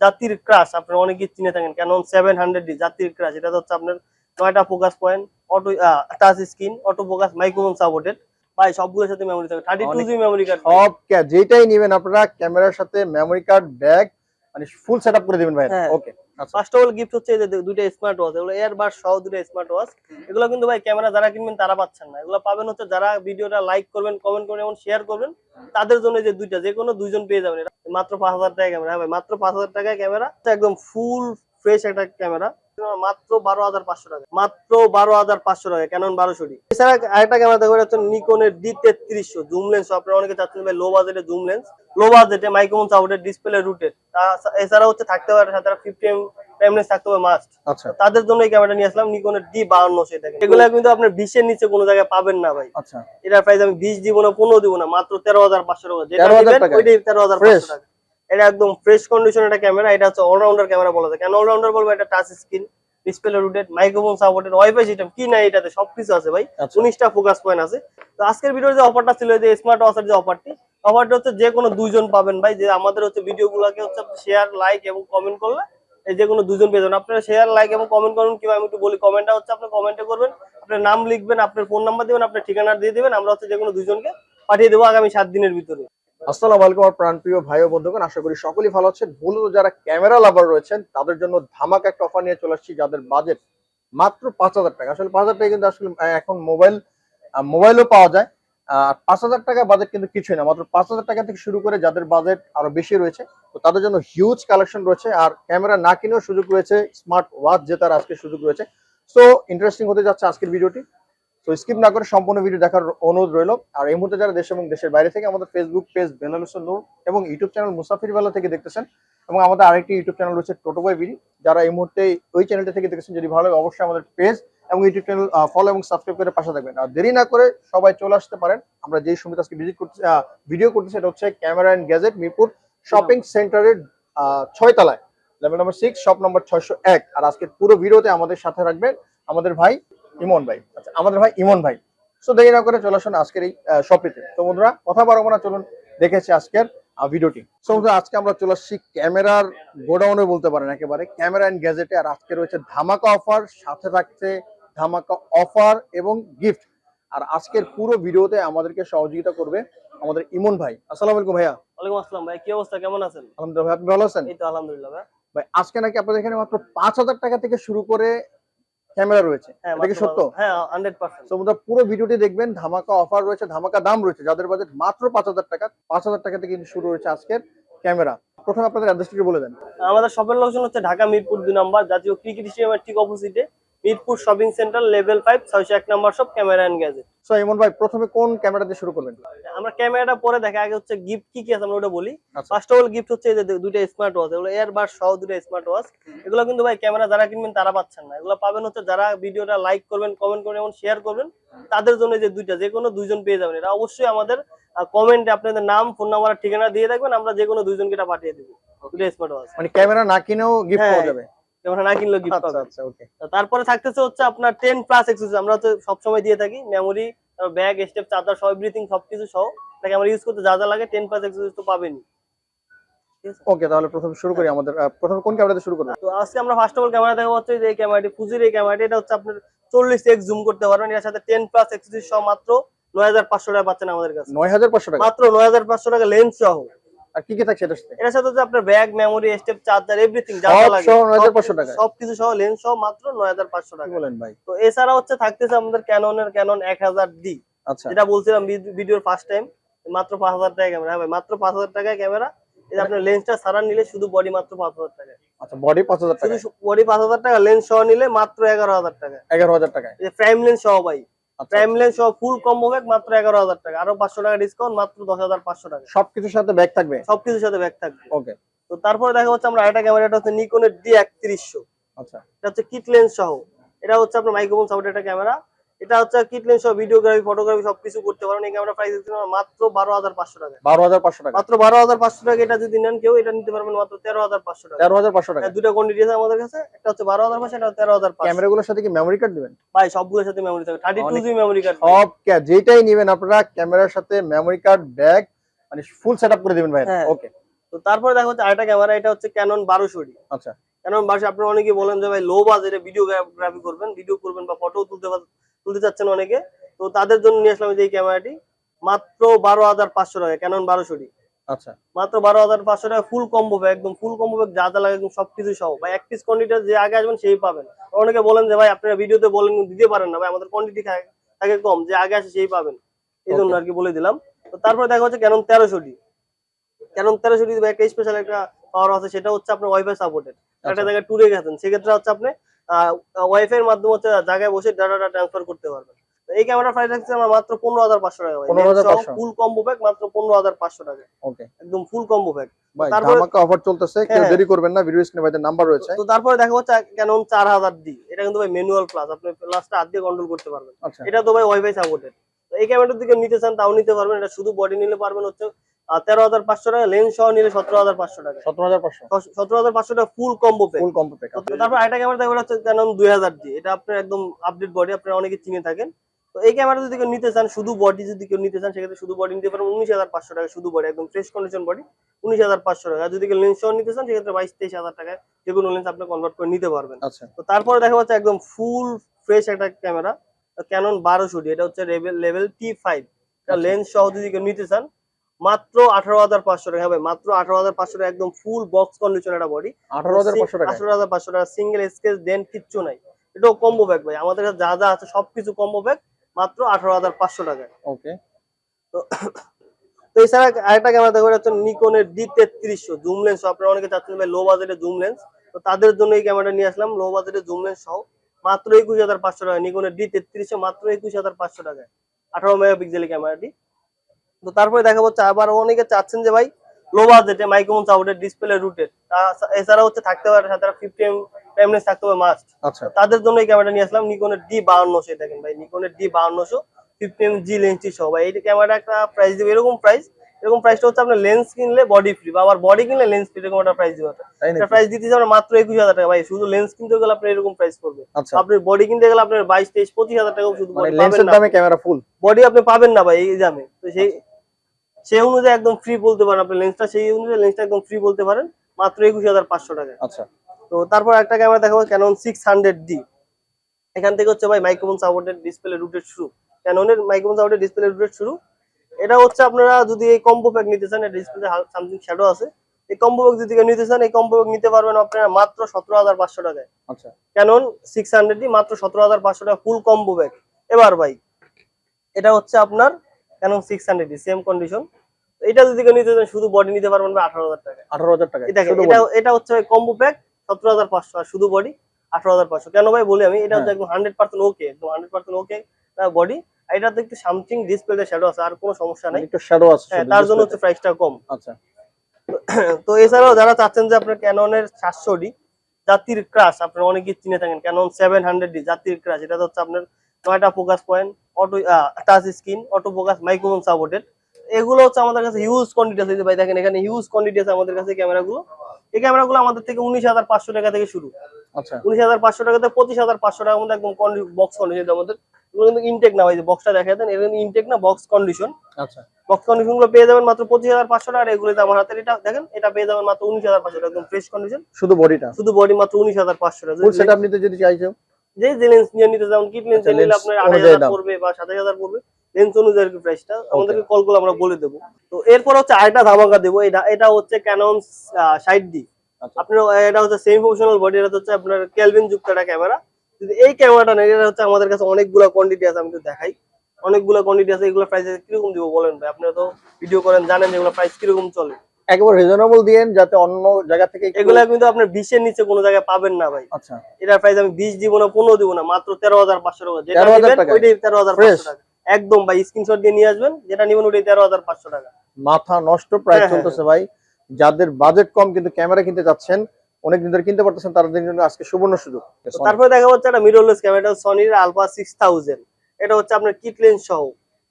জাতির ক্রাশ আপনারা অনেকেই চিনে থাকেন ক্যানন সেভেন হান্ড্রেড ডি জাতির ক্রাশ এটা হচ্ছে আপনার নয়টা focus point auto touch screen auto focus microphone supported সবগুলোর সাথে মেমোরি থাকে thirty two GB memory card সব যেটাই নেবেন আপনারা, ক্যামেরার সাথে মেমোরি কার্ড ব্যাগ মানে ফুল সেটআপ করে দিবেন ভাই। Okay first of all gift হচ্ছে এই যে দুইটা স্মার্ট ওয়াচ এগুলো এয়ারবাড সহ দুটো স্মার্ট ওয়াচ এগুলো কিন্তু ভাই ক্যামেরা যারা কিনবেন তারা পাচ্ছেন না। এগুলো পাবেন হচ্ছে যারা ভিডিওটা লাইক করবেন কমেন্ট করবেন এবং শেয়ার করবেন তাদের জন্য এই যে দুইটা যে কোনো দুইজন পেয়ে যাবেন। এটা মাত্র পাঁচ হাজার টাকা ক্যামেরা হ্যাঁ ভাই মাত্র পাঁচ হাজার টাকায় ক্যামেরা একদম ফুল ফ্রেশ একটা ক্যামেরা মাত্র বারো হাজার পাঁচশো টাকা। মাত্র বারো হাজার পাঁচশো টাকা এছাড়া আরেকটা ক্যামেরা হচ্ছে নিকনের ডি তেত্রিশশো জুম লেন্স আপনারা অনেকে চাচ্ছেন ভাই লো বাজেটে জুম লেন্স লো বাজেটে মাইক্রোফোন সাপোর্টেড ডিসপ্লে রুটেড এছাড়া হচ্ছে থাকতে পারে সাথে ফিফটি এম টাইমলেস থাকতে হবে মাস্ট আচ্ছা। তাদের জন্য এই ক্যামেরাটা নিয়ে আসলাম নিকনের ডি বাউন্ন সেটা এগুলো কিন্তু আপনার বিশের নিচে কোনো জায়গায় পাবেন না ভাই। আচ্ছা। এটার প্রাইস আমি বিশ দিব না পনেরো দিব না মাত্র তেরো হাজার পাঁচশো টাকা। যেটা 13,000 নেবেন টাকা? ওইটাই তেরো হাজার পাঁচশো টাকা। এটা একদম ফ্রেশ কন্ডিশন একটা ক্যামেরা এটা হচ্ছে অলরাউন্ডার ক্যামেরা বলা যায়। কেন অলরাউন্ডার বলব? এটা touch screen display rooted microphone supported wifi system কি নাই এটাতে? সবকিছু আছে ভাই। আচ্ছা। উনিশটা ফোকাস পয়েন্ট আছে। তো আজকের ভিডিওর যে অফারটা ছিল যে স্মার্ট ওয়াচের যে অফারটি অফারটা হচ্ছে যে কোনো দুইজন পাবেন ভাই। যে আমাদের হচ্ছে ভিডিও গুলাকে হচ্ছে শেয়ার লাইক এবং কমেন্ট করলে এই যে কোনো দুজন পেয়ে যাবেন। আপনারা শেয়ার লাইক এবং কমেন্ট করুন কিংবা আমি একটু বলি কমেন্টটা হচ্ছে আপনি কমেন্টে করবেন আপনার নাম লিখবেন আপনার ফোন নাম্বার দিবেন আপনার ঠিকানা দিয়ে দিবেন। আমরা হচ্ছে যে কোনো দুজনকে পাঠিয়ে দেবো আগামী সাত দিনের ভিতরে। আসসালামু আলাইকুম আমার প্রাণপ্রিয় ভাই ও বন্ধুগণ, আশা করি সকলেই ভালো আছেন। মূলত যারা ক্যামেরা লাভার রয়েছেন, তাদের জন্য ধামাকা একটা অফার নিয়ে চলে আসছি, যাদের বাজেট মাত্র পাঁচ হাজার টাকা। আসলে পাঁচ হাজার টাকা কিন্তু আসলে এখন মোবাইল মোবাইলও পাওয়া যায়। আর পাঁচ হাজার টাকা বাজেট কিন্তু কিছুই না। মাত্র পাঁচ হাজার টাকা থেকে শুরু করে যাদের বাজেট আরও বেশি রয়েছে, তো তাদের জন্য হিউজ কালেকশন রয়েছে। আর ক্যামেরা না কিনেও সুযোগ রয়েছে স্মার্ট ওয়াচ জেতার আজকে সুযোগ রয়েছে। সো ইন্টারেস্টিং হতে যাচ্ছে আজকের ভিডিওটি তো স্কিপ না করে সম্পূর্ণ ভিডিও দেখার অনুরোধ রইল। আর এই মুহূর্তে যারা দেশ এবং দেশের বাইরে থেকে আমাদের ফেসবুক পেজ বেনালুসন নূর এবং ইউটিউব চ্যানেল মুসাফির বেলা থেকে দেখতেছেন এবং আমাদের আরেকটি ইউটিউব চ্যানেল রয়েছে টোটো বই বিডি যারা এই মুহূর্তে ওই চ্যানেলটা থেকে দেখেছেন যদি ভালো লাগে অবশ্যই আমাদের পেজ এবং ইউটিউব চ্যানেল ফলো এবং সাবস্ক্রাইব করে পাশে থাকবেন। আর দেরি না করে সবাই চলে আসতে পারেন। আমরা যেই সময় আজকে ভিজিট করতে ভিডিও করতেছি, সেটা হচ্ছে camera and gadget Mirpur shopping সেন্টারের ছয় তলায়। Level number six shop number ছয়শো এক। আর আজকের পুরো ভিডিওতে আমাদের সাথে রাখবেন আমাদের ভাই ইমন ভাই। আচ্ছা আমাদের ভাই ইমন ভাই। সো দেরি না করে চলে আসুন আজকের এই শপিতে তো বন্ধুরা কথা বাড়াবো না চলুন দেখেছি আজকের ভিডিওটি সো বন্ধুরা আজকে আমরা চলে আসছি ক্যামেরার গোডাউনে বলতে পারেন একেবারে। ক্যামেরা অ্যান্ড গ্যাজেটে আর আজকে রয়েছে ধামাকা অফার সাথে থাকছে ধামাকা অফার এবং গিফট আর আজকের পুরো ভিডিওতে আমাদেরকে সহযোগিতা করবে আমাদের ইমন ভাই। আসসালামু আলাইকুম ভাইয়া। ওয়ালাইকুম আসসালাম ভাই কি অবস্থা? কেমন আছেন? আলহামদুলিল্লাহ ভাই, আপনি ভালো আছেন? এই তো আলহামদুলিল্লাহ ভাই। ভাই আজকে নাকি আপনাদের এখানে মাত্র পাঁচ হাজার টাকা থেকে শুরু করে ক্যামেরা রয়েছে। হ্যাঁ এটা কি সত্য? হ্যাঁ হান্ড্রেড পার্সেন্ট তো বন্ধুরা পুরো ভিডিওটি দেখবেন ধামাকা অফার রয়েছে ধামাকা দাম রয়েছে যাদের বাজেট মাত্র পাঁচ হাজার টাকা পাঁচ হাজার টাকা থেকে কিন্তু শুরু হয়েছে আজকের ক্যামেরা। প্রথমে আপনাদের অ্যাড্রেসটি বলে দেন। আমাদের শপের লোকেশন হচ্ছে ঢাকা মিরপুর দুই নম্বর জাতীয় ক্রিকেট স্টেডিয়ামের ঠিক অপোজিটে Mirpur shopping centre level five ছয়শো এক নম্বর সব camera and gadget so Emon ভাই প্রথমে কোন ক্যামেরা দিয়ে শুরু করবেন আমরা ক্যামেরাটা পরে দেখা আগে হচ্ছে গিফট কি কি আছে আমরা ওটা বলি। ফার্স্ট অফ অল গিফট হচ্ছে এই যে দুইটা স্মার্ট ওয়াচ এগুলো এয়ারবাড সহ দুটো স্মার্ট ওয়াচ এগুলো কিন্তু ভাই ক্যামেরা যারা কিনবেন তারা পাচ্ছেন না। এগুলো পাবেন হচ্ছে যারা ভিডিওটা লাইক করবেন কমেন্ট করবেন এবং শেয়ার করবেন তাদের জন্য যে দুইটা যে কোনো দুইজন পেয়ে যাবেন। এটা অবশ্যই আমাদের কমেন্টে আপনাদের নাম ফোন নাম্বার ঠিকানা দিয়ে রাখবেন আমরা যে কোনো দুইজনকে এটা পাঠিয়ে দেবো। দুটো স্মার্ট ওয়াচ মানে ক্যামেরা না কিনেও গিফট হ্যাঁ, পাওয়া যাবে। না গিফট আচ্ছা আচ্ছা ওকে তারপরে থাকতেছে হচ্ছে আপনার টেন প্লাস এক্সেসরিজ আমরা হচ্ছে সবসময় দিয়ে থাকি মেমোরি ব্যাগ স্টেপ চার্জার সব এভরিথিং সবকিছু সহ। এটাকে আমরা ইউজ করতে যা যা লাগে টেন প্লাস এক্সেসরিজ তো পাবেনই। ওকে তাহলে প্রথমে শুরু করি আমাদের আহ, প্রথমে কোন শুরু করব তো আজকে আমরা ফার্স্ট অফ অল ক্যামেরা হচ্ছে এই ক্যামেরাটি ফুজির এই ক্যামেরাটি এটা হচ্ছে আপনার এক্স জুম করতে পারবেন। এর সাথে প্লাস এক্সেসরিজ সহ মাত্র নয় হাজার পাঁচশো টাকা পাচ্ছেন আমাদের কাছে। নয় হাজার পাঁচশো টাকা? মাত্র নয় হাজার পাঁচশো টাকা লেন্স সহ। আর কি কি থাকছে এটার সাথে? এটার সাথে হচ্ছে আপনার ব্যাগ মেমোরি স্টেপ চার্জার এভরিথিং যা যা লাগে। 9,500 টাকা। সবকিছু সহ লেন্স সহ মাত্র নয় হাজার পাঁচশো কি টাকা। বলেন ভাই? তো এছাড়া হচ্ছে থাকতেছে আমাদের ক্যাননের ক্যানন এক হাজার ডি আচ্ছা। যেটা বলছিলাম ভিডিওর ফার্স্ট টাইম মাত্র পাঁচ হাজার টাকা ক্যামেরা ভাই মাত্র পাঁচ হাজার টাকা ক্যামেরা যে আপনার লেন্সটা সারা নিলে শুধু বডি মাত্র পাঁচ হাজার টাকা। আচ্ছা বডি পাঁচ হাজার টাকা শুধু বডি পাঁচ হাজার টাকা লেন্স সহ নিলে মাত্র এগারো হাজার টাকা। এগারো হাজার টাকায়। এই প্রাইম লেন্স সহ ভাই। আচ্ছা প্রাইম লেন্স সহ ফুল কম্বো ব্যাগ মাত্র এগারো হাজার টাকা। আরও পাঁচশো টাকা ডিসকাউন্ট মাত্র দশ হাজার পাঁচশো টাকা। সবকিছুর সাথে ব্যাগ থাকবে? সবকিছুর সাথে ব্যাগ থাকবে। ওকে তো তারপরে দেখা হচ্ছে আমরা আরেকটা ক্যামেরা এটা হচ্ছে নিকনের আচ্ছা। এটা হচ্ছে কিট লেন্স সহ। এটা হচ্ছে আপনার মাইক্রোফোন একটা ক্যামেরা এটা হচ্ছে কিট লেন্স সহ ভিডিওগ্রাফি ফটোগ্রাফি সবকিছু করতে পারেন এই ক্যামেরা প্রাইস হচ্ছে মাত্র বারো হাজার পাঁচশো টাকা। বারো হাজার পাঁচশো টাকা। মাত্র বারো হাজার পাঁচশো টাকা এটা যদি নেন কেউ এটা নিতে পারবেন মাত্র তেরো হাজার পাঁচশো টাকা। তেরো হাজার পাঁচশো টাকা। হ্যাঁ, দুটো কোয়ান্টিটি আছে আমাদের কাছে। একটা হচ্ছে বারো হাজার পাঁচশো একটা তেরো হাজার ক্যামেরাগুলোর সাথে কি মেমোরি কার্ড দিবেন ভাই সবগুলোর সাথে মেমোরি থাকবে। থার্টি টু অনেক- মেমোরি কার্ড সব যেটাই নেবেন আপনারা ক্যামেরার সাথে মেমোরি কার্ড ব্যাগ মানে ফুল সেটআপ করে দিবেন ভাই। হ্যাঁ। ওকে তো তারপরে দেখা হচ্ছে আরেকটা ক্যামেরা এটা হচ্ছে ক্যানন বারোশো ডি আচ্ছা। ক্যানন বারোশো আপনারা অনেকে বলেন যে ভাই লো বাজেটে ভিডিওগ্রাফি করবেন ভিডিও করবেন বা ফটো তুলতে পা- তুলতে চাচ্ছেন অনেকে। তো তাদের জন্য নিয়ে আসলাম এই ক্যামেরাটি। মাত্র বারো হাজার পাঁচশো টাকা ক্যানন বারোশো ডি। আচ্ছা। মাত্র বারো হাজার পাঁচশো টাকা ফুল কম্বো ব্যাগ একদম ফুল কম্বো ব্যাগ যা যা লাগে একদম সবকিছু সহ। ভাই এক পিস কোয়ান্টিটি যে আগে আসবেন সেই পাবেন। অনেকে বলেন যে ভাই আপনারা ভিডিওতে বলেন দিতে পারেন না। ভাই আমাদের কোয়ান্টিটি থাকে কম যে আগে আসে সেই পাবেন। এই জন্য আর কি বলে দিলাম। তো তারপরে দেখা হচ্ছে ক্যানন তেরোশো ডি। ক্যানন তেরোশো ডি একটা স্পেশাল একটা পাওয়ার আছে সেটা হচ্ছে আপনার ওয়াইফাই সাপোর্টেড একটা আচ্ছা। জায়গায় ট্যুরে গেছেন। সেক্ষেত্রে হচ্ছে আপনি ওয়াইফাই এর মাধ্যমে হচ্ছে জায়গায় বসে ডাটাটা ট্রান্সফার করতে পারবেন। এই ক্যামেরা প্রাইস থাকছে আমার মাত্র পনেরো হাজার পাঁচশো টাকা। 15,500 ফুল কম্বো প্যাক মাত্র পনেরো হাজার পাঁচশো টাকা। ওকে একদম ফুল কম্বো প্যাক অফার চলতেছে কেউ হ্যাঁ। দেরি করবেন না ভিডিও স্ক্রিনে ভাইদের নাম্বার রয়েছে। তো তারপরে দেখা হচ্ছে ক্যানন চার হাজার ডি এটা কিন্তু ভাই ম্যানুয়াল প্লাস আপনি প্লাসটা হাত দিয়ে কন্ট্রোল করতে পারবেন। আচ্ছা। এটা তো ভাই ওয়াইফাই সাপোর্টেড এই ক্যামেরাটার দিকে নিতে চান তাও নিতে পারবেন। এটা শুধু বডি নিলে পারবেন হচ্ছে তেরো হাজার পাঁচশো টাকা লেন্স সহ নিলে সতেরো হাজার পাঁচশো টাকা। সতেরো হাজার পাঁচশো? সতেরো হাজার পাঁচশো টাকা ফুল কম্বো ফুল প্যাক তারপর আরেকটা ক্যামেরা দেখবেন হচ্ছে ক্যানন দুই হাজার ডি এটা আপনার একদম আপডেট বডি আপনারা অনেকে চিনে থাকেন। তো এই ক্যামেরা যদি কেউ নিতে চান শুধু বডি যদি কেউ নিতে চান সেক্ষেত্রে শুধু বডি নিতে পারেন উনিশ হাজার পাঁচশো টাকা শুধু বডি একদম ফ্রেশ কন্ডিশন বডি উনিশ হাজার পাঁচশো টাকা। যদি কেউ লেন্স সহ নিতে চান সেক্ষেত্রে বাইশ তেইশ হাজার টাকায় যে কোনো লেন্স আপনি কনভার্ট করে নিতে পারবেন। আচ্ছা। তো তারপরে দেখা যাচ্ছে একদম ফুল ফ্রেশ একটা ক্যামেরা ক্যানন বারোশো এটা হচ্ছে লেভেল টি ফাইভ। লেন্স সহ যদি কেউ নিতে চান মাত্র আঠারো হাজার পাঁচশো টাকা হবে। মাত্র আঠারো হাজার পাঁচশো টাকা একদম ফুল বক্স কন্ডিশন একটা বডি আঠারো হাজার পাঁচশো টাকা? আঠারো হাজার পাঁচশো টাকা সিঙ্গেল স্কেচ দেন কিচ্ছু নাই। এটাও কম্বো ব্যাগ ভাই। আমাদের কাছে যা যা আছে সবকিছু কম্বো ব্যাগ মাত্র আঠারো হাজার পাঁচশো টাকায়। ওকে তো তো এছাড়া আরেকটা ক্যামেরা দেখবেন হচ্ছে নিকনের ডি তেত্রিশশো। জুম লেন্স আপনারা অনেকে চাচ্ছেন ভাই লো বাজেটে জুম লেন্স তো তাদের জন্য এই ক্যামেরাটা নিয়ে আসলাম। লো বাজেটে জুম লেন্স সহ মাত্র একুশ হাজার পাঁচশো টাকা নিকনের ডি তেত্রিশশো মাত্র একুশ হাজার পাঁচশো টাকায়। আঠারো মেগাপিক্সেলের ক্যামেরাটি তো তারপরে দেখা যাচ্ছে আবার অনেকে চাচ্ছেন যে ভাই লো বাজেটে মাইক্রোফোন সাউন্ডের ডিসপ্লে রুটেড এছাড়া হচ্ছে থাকতে পারে সাথে ফিফটি এম টাইমলেস থাকতে হবে মাস্ট আচ্ছা। তাদের জন্য এই ক্যামেরাটা নিয়ে আসলাম নিকনের ডি বাউন্নশো দেখেন ভাই নিকনের ডি বাউন্নশো ফিফটি এম জি লেন্সটি সহ। ভাই এই ক্যামেরাটা একটা প্রাইস দেবে এরকম প্রাইস এরকম প্রাইসটা হচ্ছে আপনার লেন্স কিনলে বডি ফ্রি বা আবার বডি কিনলে লেন্স ফ্রি এরকম একটা প্রাইস দিবে এটা প্রাইস দিতে যাবে মাত্র একুশ হাজার টাকা ভাই শুধু লেন্স কিনতে গেলে আপনার এরকম প্রাইস করবে আচ্ছা। আপনি বডি কিনতে গেলে আপনার বাইশ তেইশ পঁচিশ হাজার টাকা শুধু মানে লেন্সের দামে ক্যামেরা ফুল বডি আপনি পাবেন না ভাই এই দামে। তো সেই সেই অনুযায়ী একদম ফ্রি বলতে পারেন আপনি লেন্সটা সেই অনুযায়ী লেন্সটা একদম ফ্রি বলতে পারেন মাত্র একুশ হাজার পাঁচশো টাকা আচ্ছা। তো তারপর একটা ক্যামেরা দেখাবো ক্যানন সিক্স হান্ড্রেড ডি এখান থেকে হচ্ছে ভাই মাইক্রোফোন সাপোর্টেড ডিসপ্লে রুটেড শুরু। ক্যাননের মাইক্রোফোন সাপোর্টেড ডিসপ্লে রুটেড শুরু। এটা হচ্ছে আপনারা যদি এই কম্বো প্যাক নিতে চান এটা ডিসপ্লে সামথিং শ্যাডো আছে। এই কম্বো প্যাক যদি নিতে চান এই কম্বো প্যাক নিতে পারবেন আপনারা মাত্র সতেরো হাজার পাঁচশো টাকায়। আচ্ছা। ক্যানন সিক্স হান্ড্রেড ডি মাত্র সতেরো হাজার পাঁচশো টাকা ফুল কম্বো ব্যাগ এবার ভাই এটা হচ্ছে আপনার Canon six hundred D same condition এটা যদি কেউ নিতে চান শুধু বডি নিতে পারবেন আঠারো হাজার টাকা আঠারো হাজার টাকা এটা এটা হচ্ছে কম্বো প্যাক সতেরো হাজার পাঁচশো আর শুধু বডি আঠারো হাজার পাঁচশো। কেন ভাই বলি আমি এটা হচ্ছে হ্যাঁ। একদম হান্ড্রেড পার্সেন্ট ওকে একদম হান্ড্রেড পার্সেন্ট ওকে বডি এটাতে একটু সামথিং ডিসপ্লেতে শ্যাডো আছে আর কোনো সমস্যা নাই। একটু শ্যাডো আছে হ্যাঁ তার জন্য হচ্ছে প্রাইসটা কম। আচ্ছা। তো এছাড়াও যারা চাচ্ছেন যে আপনার ক্যাননের সাতশো ডি জাতির ক্রাশ আপনার অনেকেই চিনে থাকেন ক্যানন সেভেন হান্ড্রেড ডি জাতির ক্রাশ এটা হচ্ছে আপনার নয়টা focus point auto touch screen auto focus microphone supported এগুলো হচ্ছে আমাদের কাছে হিউজ কোয়ান্টিটি আছে। ভাই দেখেন এখানে হিউজ কোয়ান্টিটি আছে আমাদের কাছে ক্যামেরাগুলো। এই ক্যামেরাগুলো আমাদের থেকে উনিশ হাজার পাঁচশো টাকা থেকে শুরু। আচ্ছা। উনিশ হাজার পাঁচশো টাকাতে পঁচিশ হাজার পাঁচশো টাকার মধ্যে একদম বক্স কন্ডিশন আমাদের। কিন্তু ইনটেক না ভাই যে বক্সটা দেখা দেন এগুলো ইনটেক না বক্স কন্ডিশন আচ্ছা। বক্স কন্ডিশনগুলো পেয়ে যাবেন মাত্র পঁচিশ হাজার পাঁচশো টাকা আর এগুলোতে আমার হাতের এটা দেখেন এটা পেয়ে যাবেন মাত্র উনিশ হাজার পাঁচশো টাকা একদম ফ্রেশ কন্ডিশন শুধু বডিটা শুধু বডি মাত্র উনিশ হাজার পাঁচশো টাকা। ফুল সেটআপ নিতে যদি চাইছো। যে যে লেন্স নিয়ে নিতে যেমন কিট লেন্স নিলে আপনার হাজার পড়বে বা সাতাশ হাজার পড়বে। লেন্স অনুযায়ী আর কি প্রাইসটা আমাদেরকে কল আমরা বলে দেবো। তো এরপর হচ্ছে আরেকটা ধামাকা দেবো এটা এটা হচ্ছে ক্যানন সাইড ডি আপনার এটা হচ্ছে সেমি প্রফেশনাল বডি এটা হচ্ছে আপনার কেলভিন যুক্ত একটা ক্যামেরা যদি এই ক্যামেরাটা নেই এটা হচ্ছে আমাদের কাছে অনেকগুলো কোয়ান্টিটি আছে আমি একটু দেখাই। অনেকগুলো কোয়ান্টিটি আছে এগুলো প্রাইস কীরকম দিব বলেন ভাই? আপনারা তো ভিডিও করেন জানেন এগুলো প্রাইস কীরকম চলে। একবার রিজনেবল দিয়েন যাতে অন্য জায়গা থেকে এগুলো কিন্তু আপনার বিশের নিচে কোনো জায়গায় পাবেন না ভাই। আচ্ছা। এটার প্রাইস আমি বিশ দিব না পনেরো দিব না মাত্র তেরো হাজার পাঁচশো টাকা। যেটা নেবেন ওইটাই তেরো হাজার? পাঁচশো টাকা। একদম ভাই স্ক্রিনশট দিয়ে নিয়ে আসবেন যেটা নেবেন ওইটাই তেরো হাজার পাঁচশো টাকা। মাথা নষ্ট প্রাইস হ্যাঁ, হ্যাঁ, চলতেছে ভাই। যাদের বাজেট কম কিন্তু ক্যামেরা কিনতে চাচ্ছেন অনেক দিন ধরে কিনতে পারতেছেন তাদের জন্য আজকে সুবর্ণ সুযোগ। তারপরে দেখা যাচ্ছে একটা মিররলেস ক্যামেরা সনির আলফা সিক্স থাউজেন্ড এটা হচ্ছে আপনার কিট লেন্স সহ।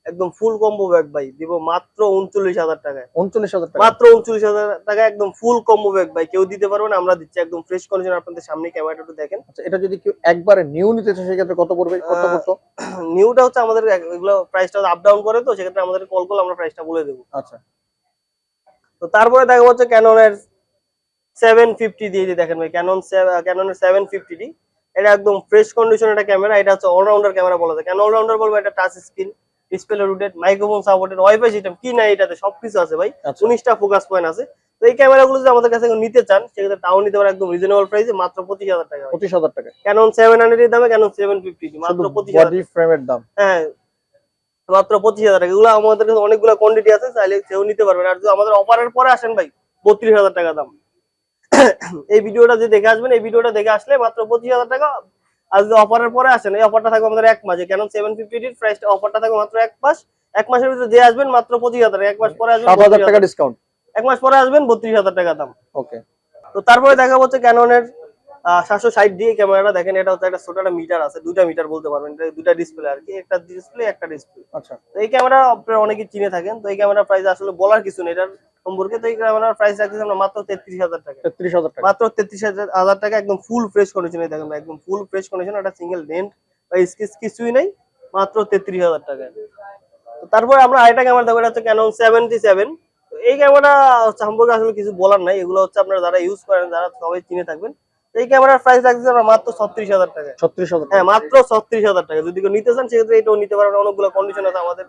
একদম ফুল কম্বো ব্যাগ ভাই দিব মাত্র উনচল্লিশ হাজার টাকায়। উনচল্লিশ হাজার টাকা। মাত্র উনচল্লিশ হাজার টাকা একদম ফুল কম্বো ব্যাগ ভাই। কেউ দিতে পারবে না আমরা দিচ্ছি। একদম ফ্রেশ কন্ডিশন আপনাদের সামনে ক্যামেরাটা একটু দেখেন। আচ্ছা এটা যদি কেউ একবারে নিউ নিতে চায় সেক্ষেত্রে কত পড়বে? কত পড়তো? নিউটা হচ্ছে আমাদের এগুলো প্রাইসটা আপ ডাউন করে তো সেক্ষেত্রে আমাদের কল করলে আমরা প্রাইসটা বলে দেবো। আচ্ছা। তো তারপরে দেখা হচ্ছে ক্যাননের সেভেন ফিফটি দিয়ে দিয়ে দেখেন ভাই ক্যানন ক্যাননের সেভেন ফিফটি ডি এটা একদম ফ্রেশ কন্ডিশন একটা ক্যামেরা এটা হচ্ছে অলরাউন্ডার ক্যামেরা বলা যায়। কেন অলরাউন্ডার বলব এটা touch screen display rooted microphone supported wifi system কি নাই এটাতে সবকিছু আছে ভাই। আচ্ছা। উনিশটা ফোকাস পয়েন্ট আছে। তো এই ক্যামেরাগুলো যদি আমাদের কাছে নিতে চান সেক্ষেত্রে তাও নিতে পারে একদম রিজনেবল প্রাইসে মাত্র পঁচিশ হাজার টাকা পঁচিশ হাজার টাকা। ক্যানন সেভেন হান্ড্রেড এর দামে ক্যানন সেভেন ফিফটি মাত্র পঁচিশ হাজার ফ্রেমের দাম। হ্যাঁ মাত্র পঁচিশ হাজার টাকা। এগুলো আমাদের কাছে অনেকগুলো কোয়ান্টিটি আছে চাইলে সেও নিতে পারবেন আর যদি আমাদের অফারের পরে আসেন ভাই বত্রিশ হাজার টাকা দাম। এই ভিডিওটা যে দেখে আসবেন এই ভিডিওটা দেখে আসলে মাত্র পঁচিশ হাজার টাকা আর যদি অফারের পরে আসেন। এই অফারটা থাকবে আমাদের এক মাসে। কেন সেভেন ফিফটির প্রাইসটা অফারটা থাকবে মাত্র এক মাস। এক মাসের ভিতরে যে আসবেন মাত্র পঁচিশ হাজার টাকা। এক মাস পরে আসবেন হাজার টাকা ডিসকাউন্ট এক মাস পরে আসবেন বত্রিশ হাজার টাকা দাম। ওকে তো তারপরে দেখা হচ্ছে ক্যাননের সাতশো ষাট দিয়ে ক্যামেরাটা। দেখেন এটা হচ্ছে একটা ছোট একটা মিটার আছে। দুইটা মিটার বলতে পারবেন। দুইটা ডিসপ্লে আর কি। একটা ডিসপ্লে একটা ডিসপ্লে আচ্ছা। তো এই ক্যামেরা আপনারা অনেকেই চিনে থাকেন। তো এই ক্যামেরার প্রাইস আসলে বলার কিছু নেই। এটার সম্পর্কে তো এই প্রাইস রাখতেছি আমরা মাত্র তেত্রিশ হাজার টাকা। তেত্রিশ হাজার টাকা। মাত্র তেত্রিশ হাজার টাকা একদম ফুল ফ্রেশ কন্ডিশনে দেখেন একদম ফুল ফ্রেশ কন্ডিশন একটা সিঙ্গেল ডেন্ট বা স্কেচ কিছুই নেই মাত্র তেত্রিশ হাজার টাকা। তারপরে আমরা আরেকটা ক্যামেরা দেখব এটা হচ্ছে ক্যানন সেভেন্টি সেভেন এই ক্যামেরা সম্পর্কে আসলে কিছু বলার নাই এগুলো হচ্ছে আপনারা যারা ইউজ করেন যারা সবাই চিনে থাকবেন। এই ক্যামেরার প্রাইস রাখতেছি আমরা মাত্র ছত্রিশ হাজার টাকা। ছত্রিশ হাজার হ্যাঁ মাত্র ছত্রিশ হাজার টাকা। যদি কেউ নিতে চান সেক্ষেত্রে এটাও নিতে পারবেন অনেকগুলো কন্ডিশন আছে আমাদের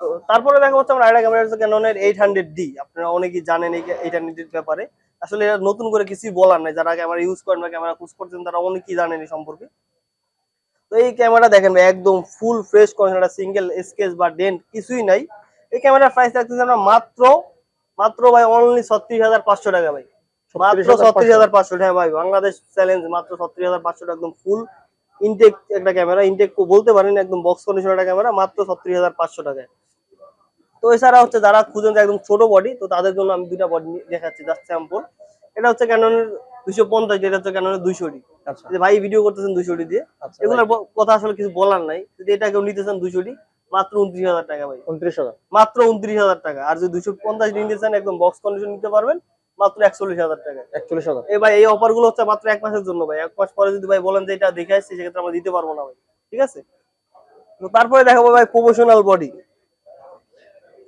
তো তারপরে দেখা হচ্ছে আমরা আরেকটা ক্যামেরা ক্যাননের এইট হান্ড্রেড ডি আপনারা অনেকেই জানেন এই এইট হান্ড্রেড ব্যাপারে। আসলে এটা নতুন করে কিছুই বলার নাই। যারা ক্যামেরা ইউজ করেন বা ক্যামেরা ইউজ করছেন তারা অনেকেই জানেন এই সম্পর্কে। তো এই ক্যামেরা দেখেন ভাই একদম full fresh condition single scratch বা ডেন্ট কিছুই নাই। এই ক্যামেরার প্রাইস রাখতেছি আমরা মাত্র মাত্র ভাই অনলি ছত্রিশ হাজার পাঁচশো টাকা ভাই। মাত্র ছত্রিশ হাজার পাঁচশো। হ্যাঁ ভাই বাংলাদেশ চ্যালেঞ্জ মাত্র ছত্রিশ হাজার পাঁচশো টাকা একদম ফুল ইনটেক একটা ক্যামেরা ইনটেক বলতে পারেন একদম বক্স কন্ডিশন একটা ক্যামেরা মাত্র ছত্রিশ হাজার পাঁচশো টাকায়। তো এছাড়া হচ্ছে যারা খুঁজেন একদম ছোট বডি তো তাদের জন্য আমি দুইটা বডি দেখাচ্ছি জাস্ট স্যাম্পল এটা হচ্ছে ক্যাননের দুইশো পঞ্চাশ যেটা হচ্ছে ক্যাননের দুইশো ডি আচ্ছা। যে ভাই ভিডিও করতেছেন দুইশো ডি দিয়ে। আচ্ছা এগুলোর কথা আসলে কিছু বলার নাই। যদি এটা কেউ নিতে চান দুইশো ডি মাত্র উনত্রিশ হাজার টাকা ভাই। উনত্রিশ হাজার। মাত্র উনত্রিশ হাজার টাকা। আর যদি দুইশো পঞ্চাশ ডি নিতে চান একদম বক্স কন্ডিশন নিতে পারবেন মাত্র একচল্লিশ হাজার টাকা। একচল্লিশ হাজার। এই ভাই এই অফারগুলো হচ্ছে মাত্র এক মাসের জন্য ভাই। এক মাস পরে যদি ভাই বলেন যে এটা দেখে আসছি সেক্ষেত্রে আমরা দিতে পারব না ভাই। ঠিক আছে? তো তারপরে দেখাবো ভাই প্রফেশনাল বডি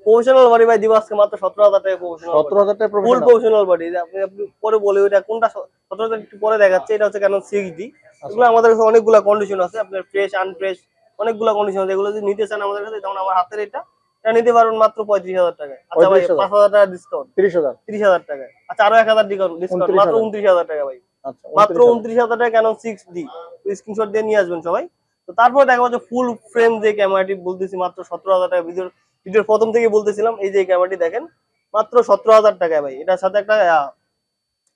প্রফেশনাল বডি ভাই দিব আজকে মাত্র সতেরো হাজার টাকা প্রফেশনাল টাকা ফুল প্রফেশনাল বডি আপনি আপনি পরে বলে কোনটা সতেরো হাজার একটু পরে দেখাচ্ছে এটা হচ্ছে কেন এগুলো আমাদের কাছে অনেকগুলো কন্ডিশন আছে আপনার ফ্রেশ আনফ্রেশ অনেকগুলো কন্ডিশন আছে। এগুলো যদি নিতে চান আমাদের কাছে যেমন আমার হাতের এটা এটা নিতে পারবেন মাত্র পঁয়ত্রিশ হাজার টাকা আচ্ছা ভাই 35,000 পাঁচ হাজার টাকা ডিসকাউন্ট আচ্ছা আরও এক হাজার ডিসকাউন্ট ডিসকাউন্ট মাত্র 29,000 উনত্রিশ হাজার টাকা ভাই। আচ্ছা মাত্র 29,000 উনত্রিশ হাজার টাকা কেন স্ক্রিনশট দিয়ে নিয়ে আসবেন সবাই। তো তারপরে দেখা যাচ্ছে ফুল ফ্রেম যে ক্যামেরাটি বলতেছি মাত্র সতেরো হাজার টাকা। ভিডিওর ভিডিওর প্রথম থেকে বলতেছিলাম এই যে ক্যামেরাটি দেখেন মাত্র সতেরো হাজার টাকায় ভাই। এটার সাথে একটা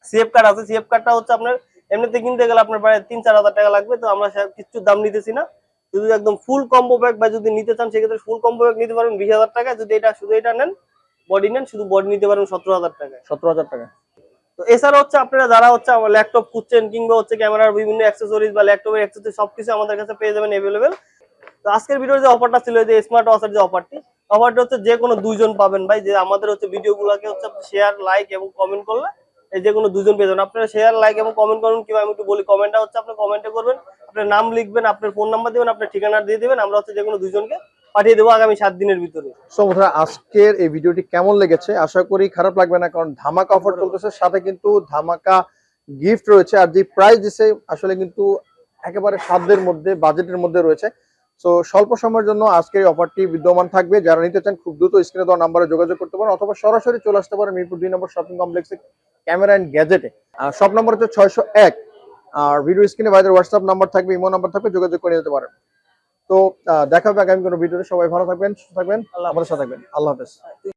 সিএফ কার্ড আছে। সিএফ কার্ডটা হচ্ছে আপনার এমনিতে কিনতে গেলে আপনার প্রায় তিন চার হাজার টাকা লাগবে তো আমরা কিচ্ছু দাম নিতেছি না। যদি একদম ফুল কম্বো প্যাক বা যদি নিতে চান সেক্ষেত্রে ফুল কম্বো প্যাক নিতে পারবেন বিশ হাজার টাকা যদি এটা শুধু এটা নেন বডি নেন শুধু বডি নিতে পারবেন সতেরো হাজার টাকায়। সতেরো হাজার টাকা তো এছাড়া হচ্ছে আপনারা যারা হচ্ছে আমার ল্যাপটপ খুঁজছেন কিংবা হচ্ছে ক্যামেরার বিভিন্ন অ্যাক্সেসরিজ বা ল্যাপটপের অ্যাক্সেসরিজ সবকিছু আমাদের কাছে পেয়ে যাবেন অ্যাভেলেবেল তো আজকের ভিডিওর যে অফারটা ছিল যে স্মার্ট ওয়াচের যে অফারটি অফারটা হচ্ছে যে কোনো দুইজন পাবেন ভাই। যে আমাদের হচ্ছে ভিডিওগুলোকে হচ্ছে শেয়ার লাইক এবং কমেন্ট করলে এই যে কোনো দুজন পেয়ে যাবেন। আপনারা শেয়ার লাইক এবং কমেন্ট করুন কিংবা আমি একটু বলি কমেন্টটা হচ্ছে আপনি কমেন্টে করবেন। আপনার নাম লিখবেন আপনার ফোন নাম্বার দিবেন আপনার ঠিকানা দিয়ে দিবেন। আমরা হচ্ছে যে কোনো দুজনকে পাঠিয়ে দেবো আগামী সাত দিনের ভিতরে। সো বন্ধুরা আজকের এই ভিডিওটি কেমন লেগেছে? আশা করি খারাপ লাগবে না কারণ ধামাকা অফার চলতেছে। সাথে কিন্তু ধামাকা গিফট রয়েছে। আর যে প্রাইস দিছে আসলে কিন্তু একেবারে সাধ্যের মধ্যে বাজেটের মধ্যে রয়েছে। সো স্বল্প সময়ের জন্য আজকের এই অফারটি বিদ্যমান থাকবে। যারা নিতে চান খুব দ্রুত স্ক্রিনে দেওয়া নাম্বারে যোগাযোগ করতে পারেন অথবা সরাসরি চলে আসতে পারেন মিরপুর দুই নম্বর শপিং কমপ্লেক্সে ক্যামেরা অ্যান্ড গ্যাজেটে শপ নম্বর হচ্ছে ছয়শো এক। আর ভিডিও স্ক্রিনে বাইরের হোয়াটসঅ্যাপ নাম্বার থাকবে ইমো নাম্বার থাকবে যোগাযোগ করে নিতে পারেন। তো দেখা হবে আগামী কোনো ভিডিওতে সবাই ভালো থাকবেন সুস্থ থাকবেন। আল্লাহ আমাদের সাথে থাকবেন আল্লাহ হাফেজ।